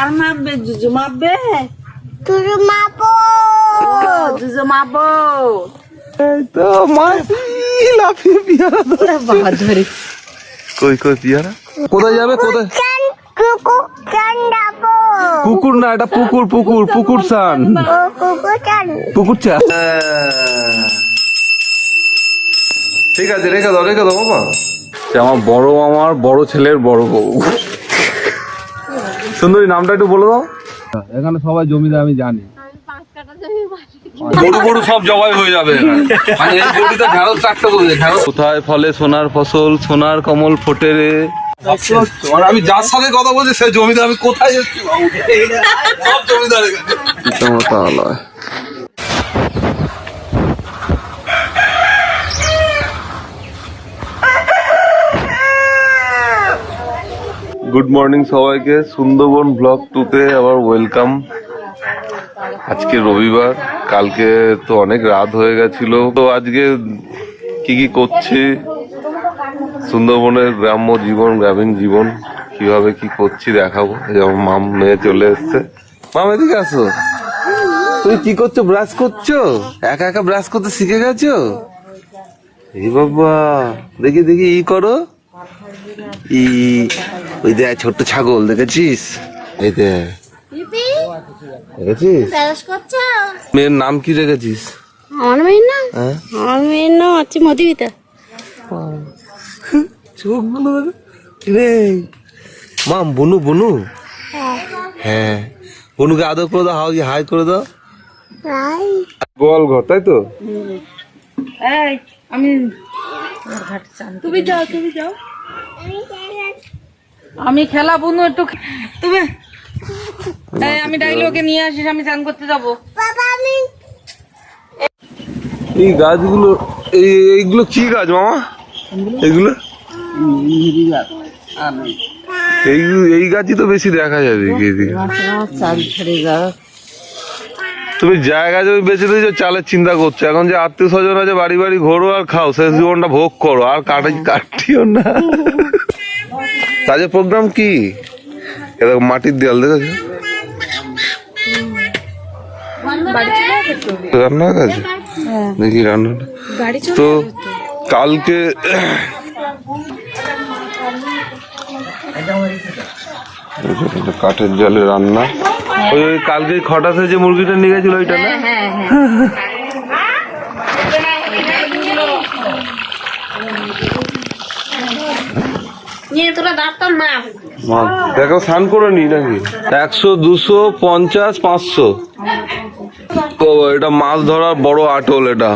আর মাপবে জুজু মাপবে তুই মাপো ও জুজু মাপো এই তো মাসি লাফিয়ে পিয়ারা ধরে বাবা ধরে। কই কই পিয়ারা কোথায় যাবে কোথায়? চান চান কুকুর না এটা পুকুর পুকুর পুকুর সান চান। পুকুর চা। ঠিক আছে রেখে দাও রেখে দাও বাবা। আমার বড় মামার বড় ছেলের বড় বউ। সুন্দরী নামটা একটু বলে দাও। এখানে সবাই জমিদার আমি জানি। গরু গরু সব জবাই হয়ে যাবে। মানে এই গরুটা ঢেঁড়স চারটে করে ঢেঁড়স। কোথায় ফলে সোনার ফসল সোনার কমল ফোটে রে? আমি যার সাথে কথা বলছি সে জমিদার আমি কোথায় যাচ্ছি? সব জমিদার গুড মর্নিং সবাইকে। সুন্দরবন ব্লগ টুতে আবার ওয়েলকাম আজকে রবিবার। কালকে তো অনেক রাত হয়ে গেছিল। তো আজকে কি কি করছি? সুন্দরবনের গ্রাম্য জীবন, গ্রামীণ জীবন, কীভাবে কি করছি দেখাবো। এই যে আমার মাম মেয়ে চলে এসছে। মাম, এদিকে আসো। তুমি কি করছ? ব্রাশ করছ? একা একা ব্রাশ করতে শিখে গেছো? এই বাবা, দেখি দেখি, ই করো। ই ওই দেখ ছোট্ট ছাগল দেখেছিস? এই দেখ দেখেছিস? মেয়ের নাম কি রেখেছিস? আমার মেয়ের নাম হ্যাঁ? আমার মেয়ের নাম হচ্ছে মধুমিতা। চোখগুলো দেখো রে মাম বনু বনু? হ্যাঁ। বনুকে আদর করে দাও হাই হাই করে দাও। গোয়াল ঘর তাই তো? আমি তুমি যাও তুমি যাও। আমি খেলা বুনু একটু খে- তুমি এই আমি ডাইলে ওকে নিয়ে আসিস আমি চান করতে যাব। এই গাছগুলো এই এইগুলো কি গাছ মামা? এগুলো এই এই গাছই তো বেশি দেখা যাও তুমি জায়গা জমি বেঁচে দিয়েছ চালের চিন্তা করছ। এখন যে আত্মীয় স্বজন আছে বাড়ি বাড়ি ঘোরো আর খাও শেষ জীবনটা ভোগ করো। আর কাটাই কাটিও না। কাজের প্রোগ্রাম কি? এরকম মাটির দেয়াল দেখেছ? রান্না কাছে দেখি রান্নাটা। তো কালকে কাঠের জলে রান্না। ওই ওই কালকে খটাতে যে মুরগিটা নিয়ে গেছিল ওইটা না নিয়ে তোরা দাঁড়তাম না মা, দেখো স্নান করে নি নাকি? একশো দুশো পঞ্চাশ পাঁচশো। তো এটা মাছ ধরার বড় আটল এটা।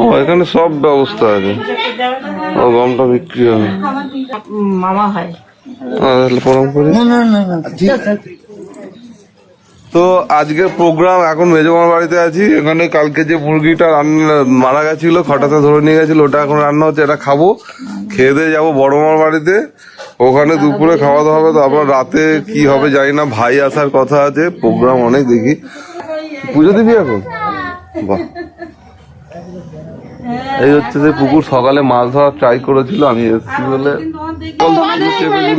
ও এখানে সব ব্যবস্থা আছে। ও গমটা বিক্রি হবে। মামা হয়। না না করি তো আজকে প্রোগ্রাম, এখন মেজমার বাড়িতে আছি। এখানে কালকে যে মুরগিটা রান্না, মারা গেছিল খটাতে ধরে নিয়ে গেছিল, ওটা এখন রান্না হচ্ছে, এটা খাব। খেয়ে দিয়ে যাব বড় মার বাড়িতে। ওখানে দুপুরে খাওয়া দাওয়া হবে, তারপর রাতে কি হবে জানি না, ভাই আসার কথা আছে, প্রোগ্রাম অনেক দেখি। পুজো দিবি এখন? বাহ। এই হচ্ছে যে পুকুর সকালে মাছ ধরার ট্রাই করেছিল আমি এসেছি বলে।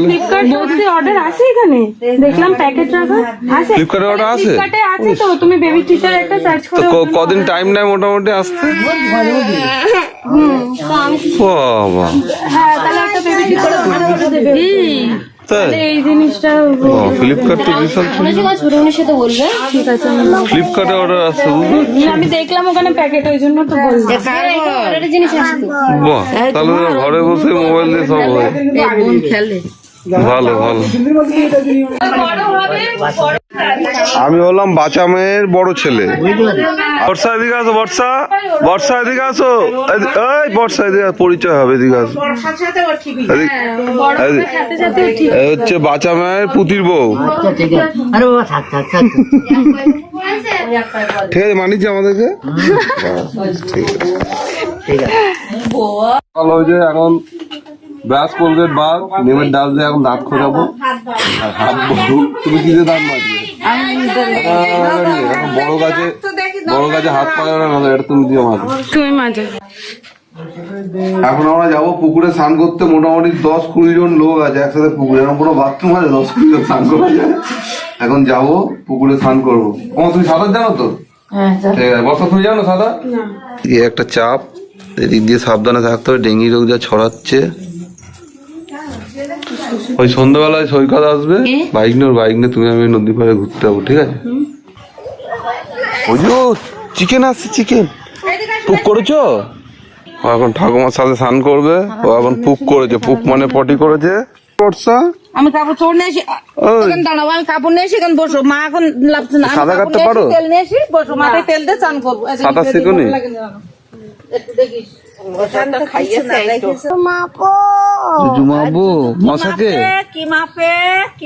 ফ্লিপকার্ট অর্ডার আছে এখানে? দেখলাম প্যাকেট রাখা আছে। ফ্লিপকার্টে ওটা আছে? ফ্লিপকার্টে আছে তো তুমি বেবি টিচার একটা সার্চ তো করো ক- কদিন টাইম নেয় মোটামুটি আসতে? বাবা। হ্যাঁ তাই এই জিনিসটা ও ফ্লিপকার্ট তো বিশাল ছোটনের সাথে বলবে। ঠিক আছে আমি ফ্লিপকার্টে অর্ডার আসছে আমি দেখলাম ওখানে প্যাকেট ওই জন্য তো বললাম। জিনিস বাহ তাহলে ঘরে বসে মোবাইল দিয়ে সব হয়। খেলে ভালো ভালো। আমি হলাম বাচ্চা মেয়ের বড় ছেলে। বর্ষা এদিকে আসো বর্ষা। বর্ষা এদিকে আসো। এই বর্ষা এদিকে পরিচয় হবে এদিকে আসো। এদিক- এদিক- সাথে সাথে ঠিক এই হচ্ছে বাচ্চা মেয়ের পুতির বউ। ঠিক আছে। মানিছে আমাদেরকে। ঠিক আছে। ভালো হয়েছে এখন ব্রাশ কোলগেট বাদ নেমের ডাল দিয়ে এখন দাঁত খোঁজাবো। আর হাত তুমি কি দিয়ে দাঁত মাজবে? এখন বড় গাছে বড় গাছে হাত পাবে না এটা তুমি দিও মাঝে তুমি মাঝে এখন আমরা যাব পুকুরে স্নান করতে মোটামুটি দশ কুড়ি জন লোক আছে একসাথে পুকুরে। এরকম কোনো বাথরুম আছে? দশ কুড়ি জন স্নান করা যায়? এখন যাব পুকুরে স্নান করব। ও তুমি সাঁতার জানো তো? হ্যাঁ ঠিক আছে বর্ষা তুমি জানো সাঁতার এই একটা চাপ এদিক দিয়ে সাবধানে থাকতে হবে ডেঙ্গি রোগ যা ছড়াচ্ছে। ওই সন্ধ্যাবেলায় সৈকত আসবে। বাইক নিয়ে বাইক নিয়ে তুমি আমি নদী পাড়ে ঘুরতে যাব ঠিক আছে? ওই চিকেন আসছে চিকেন। পুক করেছ? ও এখন ঠাকুমার সাথে স্নান করবে। ও এখন পুক করেছে পুক মানে পটি করেছে। বর্ষা? আমি কাপড় চোর নিয়ে এসে। এখানে দাঁড়াবো আমি কাপড় নিয়ে এসে এখানে বসো। মা এখন লাগছে না আমি সাঁতার কাটতে পারো? তেল নিয়ে এসে বসো। মাথায় তেল দিয়ে চান করব। যদি শেখোনি? ভালো লাগে না। একটু দেখিস।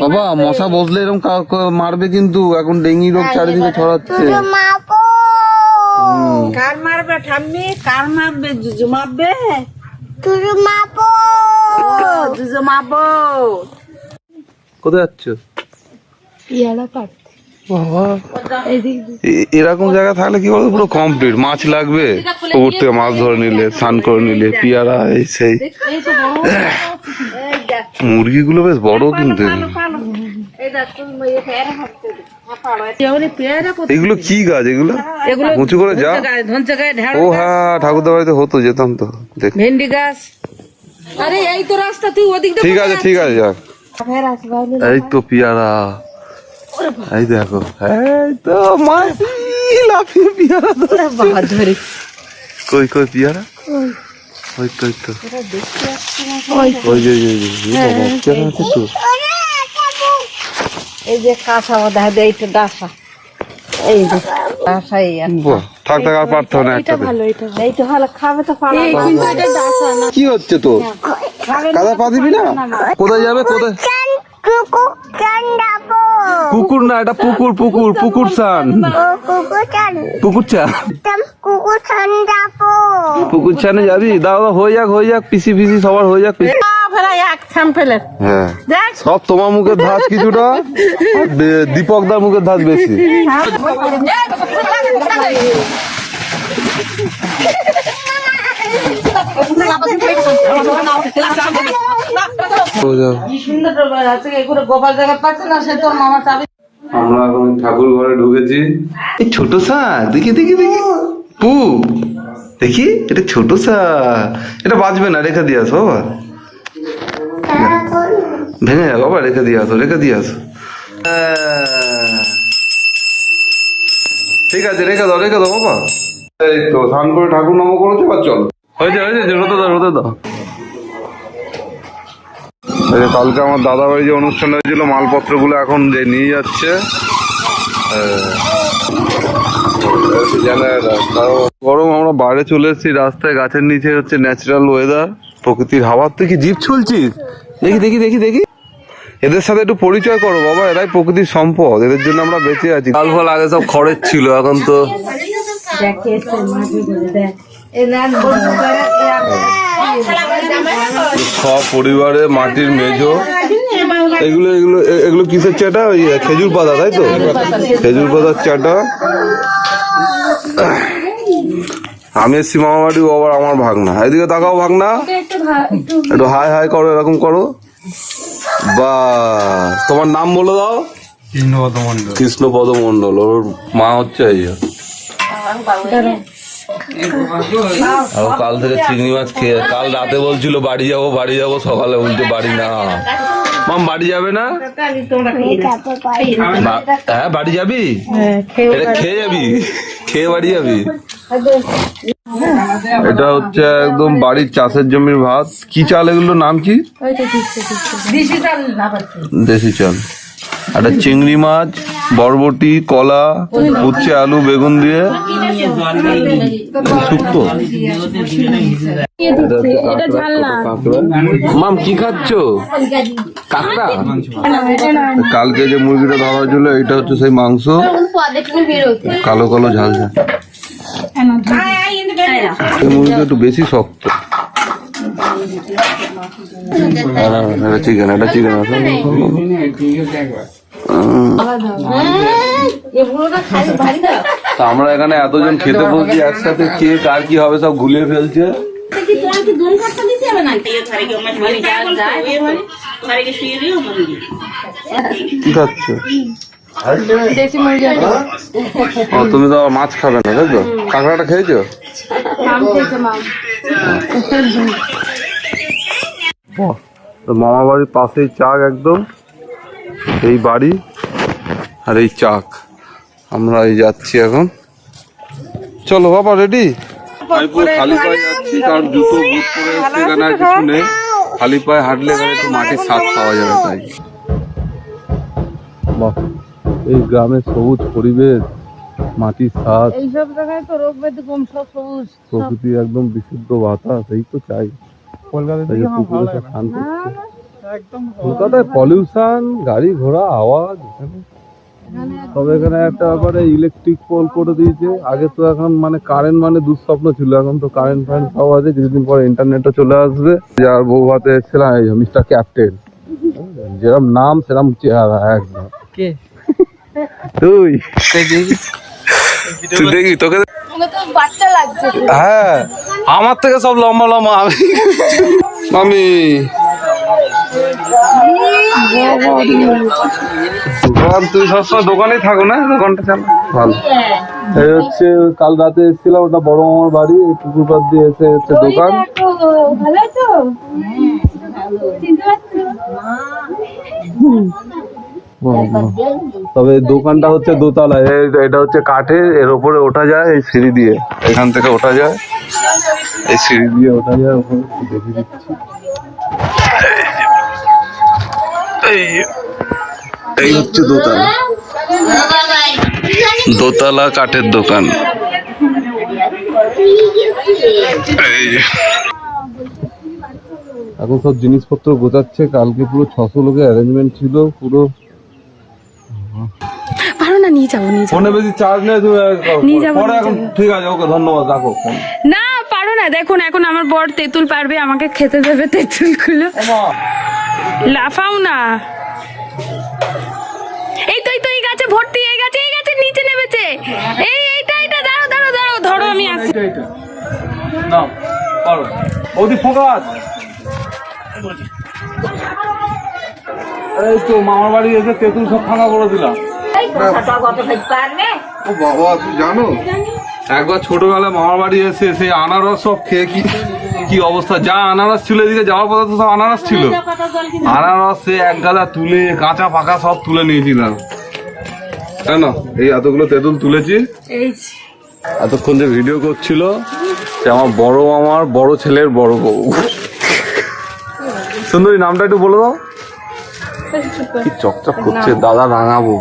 বাবা মশা বসলে এরকম মারবে কিন্তু এখন ডেঙ্গি রোগ চারিদিকে ছড়াচ্ছে। কার মারবে ঠাম্মি? কার মারবে? জুজু মারবে জুজু মারবো কোথায় যাচ্ছ? এরকম জায়গা থাকলে কি বলতো? পুরো কমপ্লিট মাছ লাগবে পুকুর থেকে মাছ ধরে নিলে স্নান করে নিলে পিয়ারা এই সেই। মুরগিগুলো বেশ বড় কিন্তু। এগুলো কি গাছ এগুলো? এগুলো উঁচু করে যা ও হ্যাঁ ঠাকুরদা বাড়িতে হতো যেতাম তো। দেখ। ভেন্ডি গাছ। আরে এই তো রাস্তা তুই ওদিক ঠিক আছে ঠিক আছে যাক এই তো পিয়ারা। এই দেখো এই তো মাছি লাফিয়ে পিয়ারা ধরছে। কই কই পিয়ারা? ওই তো। ওই তো ওই যে ওই যে, ওই যে, পিয়ারা আছে তো? এই যে কাঁচা দেখা এইটা ডাসা। এই যে ডাসা এই থাক থাক আর পারতে না একসাথে। এই তো ভালো খাবে তো পালা। কিন্তু এটা ডাসা না। কি হচ্ছে তো কাদা পা দিবি না? কোথায় যাবে কোথায়? পুকুর না এটা পুকুর পুকুর পুকুর চান। পুকুর চা পুকুর চানে যাবি? দাও দাও হয়ে যাক হয়ে যাক পিসি পিসি সবার হয়ে যাক হ্যাঁ। সব তোমার মুখের ধাস কিছুটা আর দে- দীপকদার মুখের ধাস বেশি। আমরা এখন ঠাকুর ঘরে ঢুকেছি। এই ছোট সা দেখি দেখি দেখি। পু দেখি এটা ছোট সা এটা বাজবে না রেখে দিয়ে আসো বাবা। ভেঙে যাবে বাবা রেখে দিয়ে আসো রেখে দিয়ে আসো। ঠিক আছে রেখে দাও রেখে দাও বাবা। এই তো স্নান করে ঠাকুর নম করেছ বা চল। হয়েছে হয়েছে রোদে দাও রোদে দাও। কালকে আমার দাদা বাড়ি যে অনুষ্ঠান হয়েছিল মালপত্রগুলো এখন যে নিয়ে যাচ্ছে। গরম আমরা বাইরে চলে এসেছি রাস্তায় গাছের নিচে হচ্ছে ন্যাচারাল ওয়েদার প্রকৃতির হাওয়ার তুই কি জিপ চলছিস দেখি দেখি দেখি দেখি। এদের সাথে একটু পরিচয় করো বাবা এরাই প্রকৃতির সম্পদ এদের জন্য আমরা বেঁচে আছি। কাল ফল আগে সব খরচ ছিল এখন তো পরিবারে মাটির মেজো এগুলো এগুলো এ- এগুলো কিসের চাটা? ওই খেজুর পাতা তাই তো? খেজুর পাতার চাটা। আমি এসছি মামা বাড়ি ও আবার আমার ভাগনা। এদিকে তাকাও ভাগনা। একটু হাই হাই করো এরকম করো। বা তোমার নাম বলে দাও। কৃষ্ণপদ মন্ডল ওর মা হচ্ছে এই ও কাল থেকে চিংড়ি মাছ খেয়ে কাল রাতে বলছিল বাড়ি যাব বাড়ি যাব সকালে উল্টে বাড়ি না। মাম বাড়ি যাবে না? হ্যাঁ বাড়ি যাবি? এটা খেয়ে যাবি? খেয়ে বাড়ি যাবি? এটা হচ্ছে একদম বাড়ির চাষের জমির ভাত। কি চাল এগুলোর নাম কি? দেশি চাল। একটা চিংড়ি মাছ বরবটি কলা উচ্ছে আলু বেগুন দিয়ে। শুক্তো এটা ঝাল মাম কি খাচ্ছ? কাঁকড়া? কালকে যে মুরগিটা ধরা হয়েছিল এটা হচ্ছে সেই মাংস। কালো কালো ঝাল ঝাল। এই মুরগিটা একটু বেশি শক্ত। চিকেন এটা চিকেন আছে। আমরা এখানে এতজন খেতে বলছি একসাথে কে কার কি হবে সব গুলিয়ে ফেলছে। তুমি তো মাছ খাবে না তাই তো? কাঁকড়াটা খেয়েছো? মাম খেয়েছে মাম বাহ, তো মামা বাড়ির পাশেই চাক একদম। এই বাড়ি আর এই চাক। আমরা এই যাচ্ছি এখন। চলো বাবা রেডি খালি পায়ে যাচ্ছি কারণ জুতো বুট পরে এসছি এখানে আর কিছু নেই। খালি পায়ে হাঁটলে এখানে একটু মাটির স্বাদ পাওয়া যাবে তাই। বাহ এই গ্রামের সবুজ পরিবেশ মাটির স্বাদ। এইসব জায়গায় তো রোগ ব্যাধি কম সব সবুজ। প্রকৃতি একদম বিশুদ্ধ বাতাস এই তো চাই। এই যে পুকুরে কলকাতায় পলিউশন গাড়ি ঘোড়া আওয়াজ এখানে তবে এখানে একটা ব্যাপারে ইলেকট্রিক পোল করে দিয়েছে। আগে তো এখন মানে কারেন্ট মানে দুঃস্বপ্ন ছিল এখন তো কারেন্ট ফারেন্ট সব আছে কিছুদিন পরে ইন্টারনেটও চলে আসবে। যার বউ এই মিস্টার ক্যাপ্টেন যেরকম নাম সেরকম চেহারা একদম। কে? তুই। তুই দেখি তোকে ওকে তো বাচ্চা লাগছে। হ্যাঁ আমার থেকে সব লম্বা লম্বা। আমি আমি দোকান তুই সবসময় দোকানেই থাকো না, দোকানটা চালা। ভালো। এই হচ্ছে, কাল রাতে এসেছিলাম ওটা বড় মামার বাড়ি পুকুর পাড় দিয়ে এসে হচ্ছে দোকান। তবে দোকানটা হচ্ছে দোতলায় এটা হচ্ছে কাঠের এর উপরে ওঠা যায়, এই সিঁড়ি দিয়ে। এখান থেকে ওঠা যায়। এই সিঁড়ি দিয়ে ওঠা যায় ওখানে দেখে দিচ্ছি। এই হচ্ছে দোতলা। দোতলা কাঠের দোকান। এখন সব জিনিসপত্র গোছাচ্ছে। কালকে পুরো ছশো লোকের অ্যারেঞ্জমেন্ট ছিল পুরো। পারো না নিয়ে যাব নিয়ে যাব ফোনে বেশি চার্জ নেই তুমি নিয়ে যাব, পরে এখন ঠিক আছে ওকে ধন্যবাদ রাখো ফোন। না পারো না দেখুন এখন আমার বর তেঁতুল পারবে আমাকে খেতে দেবে তেঁতুলগুলো লাফাও না। এই তো এই তো এই গাছে ভর্তি এই গাছে এই গাছে নিচে নেমেছে। এই এইটা এইটা দাঁড়াও দাঁড়াও দাঁড়াও ধরো আমি আসি। নাও পারো। বৌদি ফোকাস। এই তো মামার বাড়ি এসে তেঁতুল সব ফাঁকা করে দিলাম। ও বাবা তুই জানো? একবার ছোটবেলায় মামার বাড়ি এসে সেই আনারস সব খেয়ে কি কি অবস্থা? যা আনারস ছিল এদিকে যাওয়ার পথে তো সব আনারস ছিল। আনারস সে এক গাদা তুলে কাঁচা পাকা সব তুলে নিয়েছিলাম। কেন? এই এতগুলো তেঁতুল তুলেছি? এতক্ষণ যে ভিডিও করছিল সে আমার বড় আমার বড় ছেলের বড় বউ। সুন্দরী নামটা একটু বলে দাও। কি চকচক করছে দাদা রাঙাবো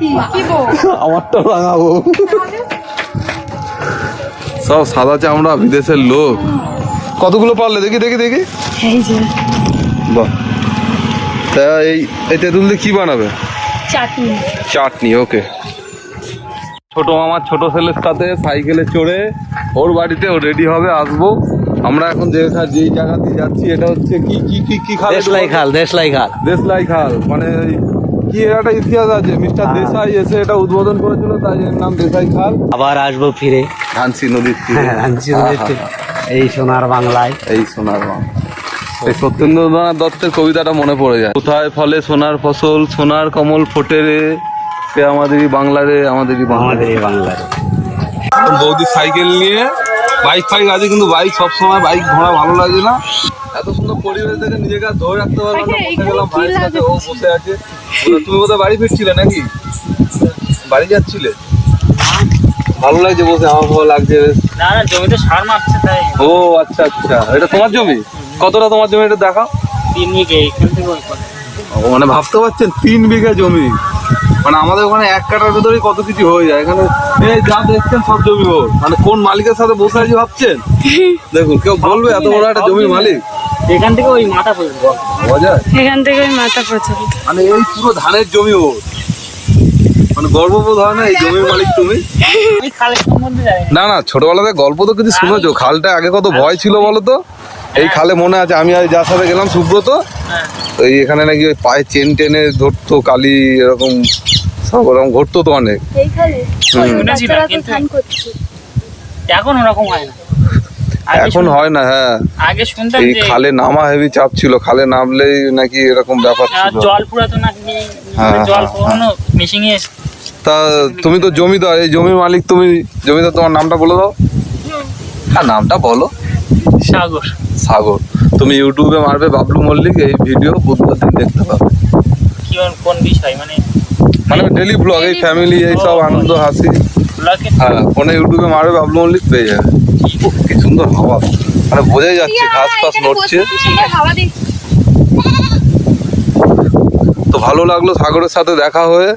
কি? আমারটা রাঙাবো সব সাদা চামড়া বিদেশের লোক। কতগুলো পারলে? দেখি দেখি দেখি। বাহ। তা এই এই তেঁতুল দিয়ে কি বানাবে? চাটনি। চাটনি ওকে। ছোট মামার ছোট ছেলের সাথে সাইকেলে চড়ে ওর বাড়িতে ও রেডি হবে আসব। আমরা এখন যে যেই জায়গা দিয়ে যাচ্ছি এটা হচ্ছে কি কি কি কি খাল দেশলাই খাল দেশলাই খাল। দেশলাই খাল মানে এর একটা ইতিহাস আছে মিস্টার দেশাই এসে এটা উদ্বোধন করেছিল তাই এর নাম দেশাই খাল। আবার আসব ফিরে। ঝান্সি নদীর তীরে। হ্যাঁ, রাঞ্চি নদীতে। এই সোনার বাংলায়। এই সোনার এই সত্যেন্দ্রনাথ দত্তের কবিতাটা মনে পড়ে যায়। কোথায় ফলে সোনার ফসল সোনার কমল ফোটে রে? সে আমাদেরই বাংলারে আমাদেরই আমাদের বাংলাদেশ এই বাংলার বৌদি সাইকেল নিয়ে বাইক ফাইক আছে কিন্তু বাইক সবসময় বাইক ঘোড়া ভালো লাগে না। এত সুন্দর পরিবেশ দেখে নিজেকে আর ধরে রাখতে পারলাম না বসে গেলাম ভাইয়ের সাথে ও বসে আছে। তুমি কোথায় বাড়ি ফিরছিলে নাকি? বাড়ি যাচ্ছিলে। ভালো লাগছে বসে আমার ভালো লাগছে বেশ। না না জমিতে সার মারছে তাই। ও আচ্ছা আচ্ছা। এটা তোমার জমি? কতটা তোমার জমি এটা দেখাও? তিন মিনিটে এখান থেকে ও, মানে ভাবতে পারছেন তিন বিঘা জমি? মানে আমাদের ওখানে এক কাটার ভেতরেই কত কিছু হয়ে যায়। এখানে এই যা দেখছেন সব জমি ওর মানে কোন মালিকের সাথে বসে আছি ভাবছেন? দেখুন কেউ বলবে এত বড় একটা জমির মালিক। এখান থেকে ওই মাথা পর্যন্ত। এখান থেকে ওই মাথা পর্যন্ত। মানে এই পুরো ধানের জমি ওর মানে গর্ববোধ হয় না এই জমির মালিক তুমি? না। না ছোটবেলাতে গল্প তো কিছু শুনেছো। খালটা আগে কত ভয় ছিল বলো তো? এই খালে মনে আছে আমি আর যার সাথে গেলাম সুব্রত। তো এই এখানে নাকি ওই পায়ে চেন টেনে ধরতো কালি এরকম সব ওরকম ঘটতো তো অনেক। এখন ওরকম হয় না। এখন হয় না হ্যাঁ। আগে শুনতাম এই যে খালে নামা হেভি চাপ ছিল খালে নামলেই নাকি এরকম ব্যাপার ছিল। জল পুরাতো নাকি হ্যাঁ, জল হ্যাঁ, কখনো মিশিংয়ে তা তুমি তো জমিদার এই জমির মালিক তুমি জমিদার তোমার নামটা বলে দাও। হ্যাঁ নামটা বলো। সাগর। সাগর। তুমি ইউটিউবে মারবে বাবলু মল্লিক এই ভিডিও বুধবার দিন দেখতে পাবে। কি কোন বিষয় মানে মানে ডেলি ব্লগ এই ফ্যামিলি এই সব আনন্দ হাসি। হ্যাঁ ফোনে ইউটিউবে মারবে বাবলু মল্লিক পেয়ে যাবে। কি সুন্দর হাওয়া। মানে বোঝাই যাচ্ছে ঘাস ফাস নড়ছে। তো ভালো লাগল সাগরের সাথে দেখা হয়ে।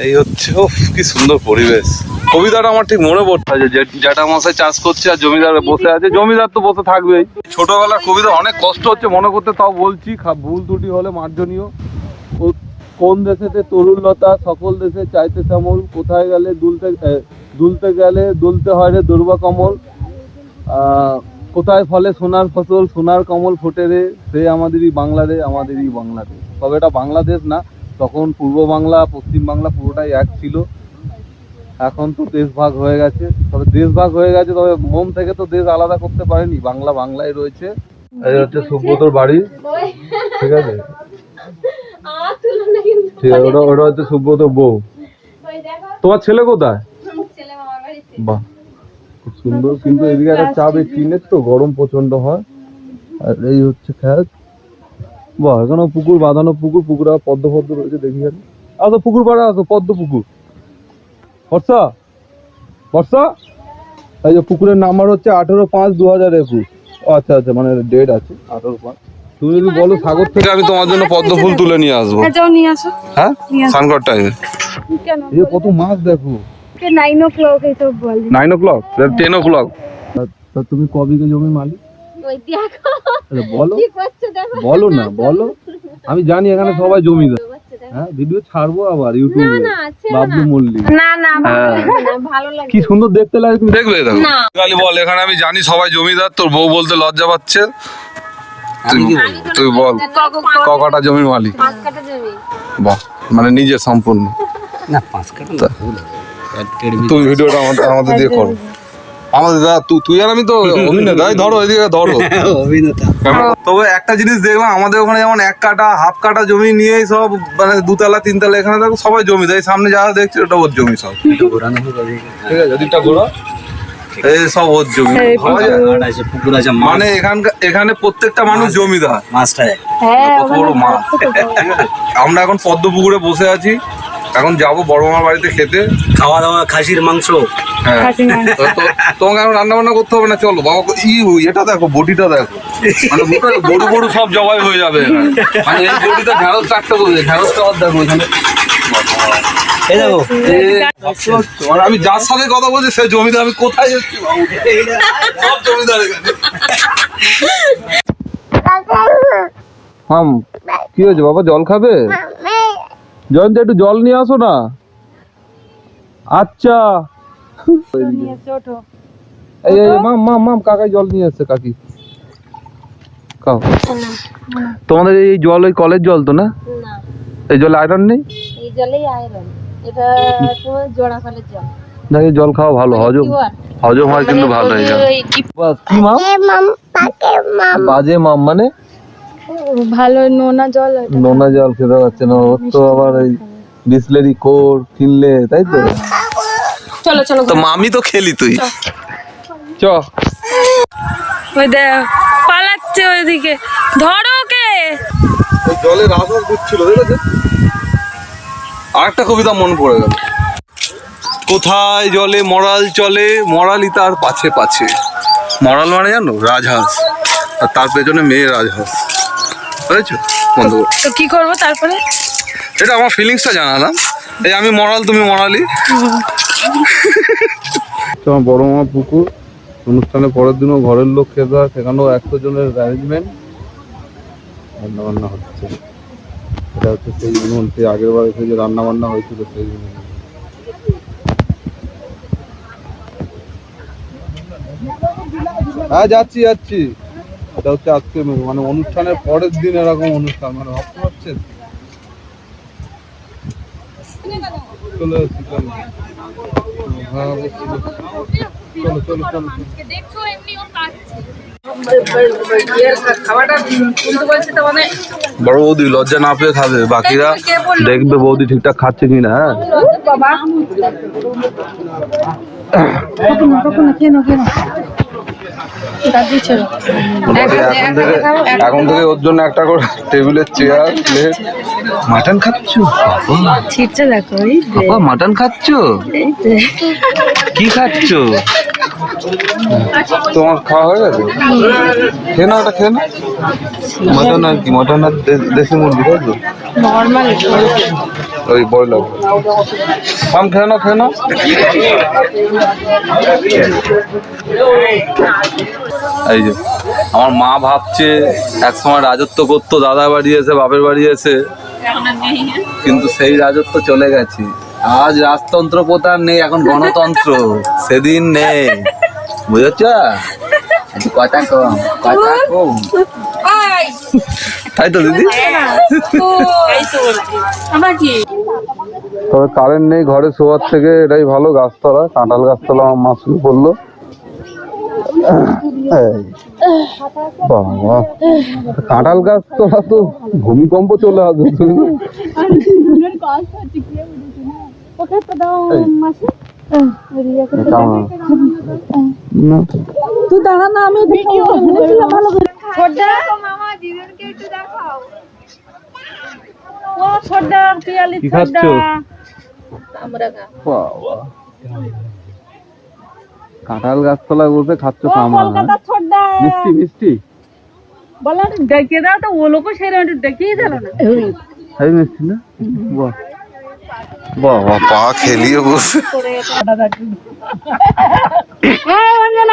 এই হচ্ছে উফ কি সুন্দর পরিবেশ। কবিতাটা আমার ঠিক মনে পড়ছে যে জ্যাঠা মশাই চাষ করছে আর জমিদার বসে আছে। জমিদার তো বসে থাকবেই। ছোটবেলার কবিতা অনেক কষ্ট হচ্ছে মনে করতে তাও বলছি ভুল ত্রুটি হলে মার্জনীয়। ও- কোন দেশেতে তরুণলতা সকল দেশে চাইতে শ্যামল কোথায় গেলে দুলতে দুলতে গেলে দুলতে হয় রে দুর্বা কমল। কোথায় ফলে সোনার ফসল সোনার কমল ফোটে রে সে আমাদেরই বাংলা রে আমাদেরই বাংলাদেশ তবে এটা বাংলাদেশ না তখন পূর্ব বাংলা পশ্চিম বাংলা পুরোটাই এক ছিল। এখন তো দেশ ভাগ হয়ে গেছে। তবে দেশ ভাগ হয়ে গেছে তবে মোম থেকে তো দেশ আলাদা করতে পারেনি। বাংলা বাংলায় রয়েছে। এই হচ্ছে সুব্রতর বাড়ি। ঠিক আছে? ওটা ওটা হচ্ছে সুব্রতর বউ। তোমার ছেলে কোথায়? বাহ, খুব সুন্দর। কিন্তু এদিকে একটা চাপ এই টিনের তো, গরম প্রচণ্ড হয়। আর এই হচ্ছে খ্যাত বাহ এখানে পুকুর, বাঁধানো পুকুর, পুকুরে আবার পদ্ম পদ্ম রয়েছে, দেখি খালি আসো পুকুর পাড়ে আসো, পদ্ম পুকুর। বর্ষা? বর্ষা? এই যে পুকুরের নাম্বার হচ্ছে আঠেরো পাঁচ দু হাজার একুশ। আচ্ছা আচ্ছা মানে ডেট আছে, আঠেরো পাঁচ। তুমি যদি বলো সাগর থেকে আমি তোমার জন্য পদ্ম ফুল তুলে নিয়ে আসব। হ্যাঁ যাও নিয়ে আসো। হ্যাঁ? সানকট টাইমে কেন? এই কত মাছ দেখো। নাইন ও ক্লক এইসব বলে। Nine o'clock ten o'clock তা তুমি কবিকে জমি মালিক? ওই দেখো। আরে বলো। বলো না বলো। আমি জানি এখানে সবাই জমিদার। হ্যাঁ ভিডিও ছাড়বো আবার ইউটিউবে বাবলু মল্লিক। না না হ্যাঁ। ভালো লাগে কি সুন্দর দেখতে লাগে তুমি। দেখবে দেখো। গালি বল এখানে আমি জানি সবাই জমিদার তোর বউ বলতে লজ্জা পাচ্ছে। তুই- বল ক কাটা জমির মালিক? পাঁচ কাটা জমি। বাহ মানে নিজে সম্পূর্ণ। না পাঁচ কাটা। তুমি ভিডিওটা আমাদের আমাদের দিয়ে করো। আমাদের দাদা তুই তুই আর আমি তো অভিনেতা। ধরো এদিকে ধরো। অভিনেতা। তবে একটা জিনিস দেখলাম আমাদের ওখানে যেমন এক কাটা হাফ কাটা জমি নিয়েই সব মানে দুতলা তিনতলা এখানে দেখো সবাই জমি দেয়। সামনে যারা দেখছি ওটা ওর জমি সব। ঠিক আছে ওদিকটা ঘোরো। এই সব ওর জমি। মাছ। মানে এখানকার এখানে প্রত্যেকটা মানুষ জমিদার। মাছটা হ্যাঁ কত বড় মাছ। আমরা এখন পদ্ম পুকুরে বসে আছি। এখন যাব বড় মামার বাড়িতে খেতে। খাওয়া দাওয়া খাসির মাংস। হ্যাঁ। তোমাকে এখন রান্না বান্না করতে হবে না? চলো বাবা ই এটা দেখো বডিটা দেখো। মানে গরু গরু সব জবাই হয়ে যাবে মানে এই বডিতে ঢেঁড়স চারটে বসে ঢেঁড়স চাওয়ার দেখো এখানে। এই দেখো। এ, মানে আমি যার সাথে কথা বলছি সে জমিতে আমি কোথায় যাচ্ছি সব জমিদার হাম কি হয়েছে বাবা? জল খাবে? জয়ন্ত একটু জল নিয়ে আসো না। আচ্ছা। এই মাম মাম মাম কাকাই জল নিয়ে এসছে কাকি। খাও। তোমাদের এই জল ওই কলের জল তো না। এই জলে আয়রন নেই? জলেই আয়রন। এটা তোমার জোড়া কলের জল। এই জল খাওয়া ভালো? হজম হজম হয় কিন্তু ভালো হয়ে যাবে কি মাম? বাজে মাম মানে? ভালো নোনা জল নোনা জল খেতে পারছে না। ওর তো আবার এই বিসলেরি কোর কিনলে তাই তো? চলো চলো তো মামি তো খেলি তুই। চ। ওই দেখ পালাচ্ছে ওইদিকে। ধরো ওকে। ওই জলের আসর দেখেছ? আরেকটা কবিতা মনে পড়ে গেল। কোথায় জলে মরাল চলে মরালি তার পাছে পাছে। মরাল মানে জানো? রাজহাঁস। আর তার পেছনে মেয়ে রাজহাঁস। বুঝেছ বন্ধ? করো। তো কি করব তারপরে? এটা আমার ফিলিংসটা জানালাম এই আমি মরাল তুমি মরালি। তোমার বড় মা পুকুর অনুষ্ঠানে পরের দিনও ঘরের লোক খেতে হয় সেখানেও একশো জনের অ্যারেঞ্জমেন্ট রান্না বান্না হচ্ছে। এটা হচ্ছে সেই উনুন সেই আগের বার এসে যে রান্না বান্না হয়েছিল সেই উনুন হ্যাঁ যাচ্ছি যাচ্ছি এটা হচ্ছে আজকে মানে অনুষ্ঠানের পরের দিন এরকম অনুষ্ঠান মানে ভাবতে পারছেন চলে এসেছি চলো। হ্যাঁ, বসছি, বসছি। দেখছ বড় বৌদি লজ্জা না পেয়ে খাবে। বাকিরা দেখবে বৌদি ঠিকঠাক খাচ্ছে কিনা হ্যাঁ? এখন থেকে ওর জন্য একটা করে টেবিলের চেয়ার প্লেট। মাটন খাচ্ছ? ছিটছে দেখো বাবা মাটন খাচ্ছ? কি খাচ্ছ? তোমার খাওয়া হয়ে গেছে? খেয়ে না ওটা খেয়ে না মটন আর কি মটন আর দেশি মুরগি তাই তো? ওই ব্রয়লার। আম খেয়ে নাও খেয়ে নাও। এই যে আমার মা ভাবছে এক সময় রাজত্ব করতো দাদা বাড়ি এসে বাপের বাড়ি এসে। কিন্তু সেই রাজত্ব চলে গেছে। আজ রাজতন্ত্র প্রধান নেই এখন গণতন্ত্র। সেদিন নেই। বুঝেছ? কথা কম কথা কম। তাই তো দিদি? তবে কারেন্ট নেই ঘরে শোয়ার থেকে এটাই ভালো গাছতলা কাঁঠাল গাছতলা আমার মা শুরু বাবা কাঁঠাল গাছতলা তো ভূমিকম্প চলে আসবে। তুই দাঁড়া না আমি ভালো করে। মামা দিদিকে একটু দেখাও। ও ছোট্টা পিয়ালি কি আমরা বাবা। কাঁঠাল গাছতলায় বসে খাচ্ছ কামড়া মিষ্টি মিষ্টি? বলো ডেকে দাও তো ও লোকও সেরকম একটু ডেকেই দিল না। মিষ্টি না? বাহ। বাবা পা খেলিয়ে বসে।